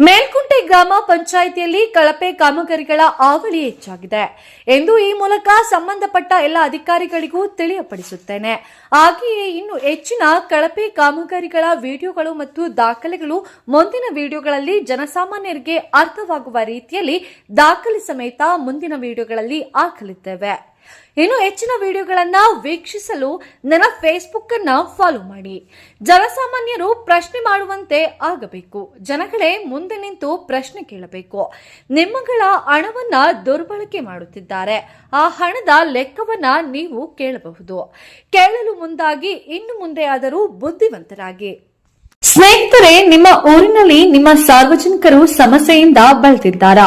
ಮೇಲ್ಕುಂಟೆ ಗ್ರಾಮ ಪಂಚಾಯಿತಿಯಲ್ಲಿ ಕಳಪೆ ಕಾಮಗಾರಿಗಳ ಆವಳಿ ಹೆಚ್ಚಾಗಿದೆ ಎಂದು ಈ ಮೂಲಕ ಸಂಬಂಧಪಟ್ಟ ಎಲ್ಲ ಅಧಿಕಾರಿಗಳಿಗೂ ತಿಳಿಯಪಡಿಸುತ್ತೇನೆ. ಹಾಗೆಯೇ ಇನ್ನು ಹೆಚ್ಚಿನ ಕಳಪೆ ಕಾಮಗಾರಿಗಳ ವಿಡಿಯೋಗಳು ಮತ್ತು ದಾಖಲೆಗಳು ಮುಂದಿನ ವಿಡಿಯೋಗಳಲ್ಲಿ ಜನಸಾಮಾನ್ಯರಿಗೆ ಅರ್ಥವಾಗುವ ರೀತಿಯಲ್ಲಿ ದಾಖಲೆ ಸಮೇತ ಮುಂದಿನ ವಿಡಿಯೋಗಳಲ್ಲಿ ಹಾಕಲಿದ್ದೇವೆ. ಇನ್ನು ಹೆಚ್ಚಿನ ವಿಡಿಯೋಗಳನ್ನು ವೀಕ್ಷಿಸಲು ನನ್ನ ಫೇಸ್ಬುಕ್ ಅನ್ನ ಫಾಲೋ ಮಾಡಿ. ಜನಸಾಮಾನ್ಯರು ಪ್ರಶ್ನೆ ಮಾಡುವಂತೆ ಆಗಬೇಕು. ಜನಗಳೇ ಮುಂದೆ ನಿಂತು ಪ್ರಶ್ನೆ ಕೇಳಬೇಕು. ನಿಮ್ಮಗಳ ಹಣವನ್ನ ದುರ್ಬಳಕೆ ಮಾಡುತ್ತಿದ್ದಾರೆ. ಆ ಹಣದ ಲೆಕ್ಕವನ್ನ ನೀವು ಕೇಳಬಹುದು. ಕೇಳಲು ಮುಂದಾಗಿ, ಇನ್ನು ಮುಂದೆ ಆದರೂ ಬುದ್ಧಿವಂತರಾಗಿ. ಸ್ನೇಹಿತರೆ, ನಿಮ್ಮ ಊರಿನಲ್ಲಿ ನಿಮ್ಮ ಸಾರ್ವಜನಿಕರು ಸಮಸ್ಯೆಯಿಂದ ಬಳಲ್ತಿದ್ದಾರಾ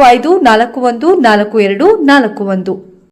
ಐದು ನಾಲ್ಕು ಒಂದು ನಾಲ್ಕು ಎರಡು ನಾಲ್ಕು ಒಂದು.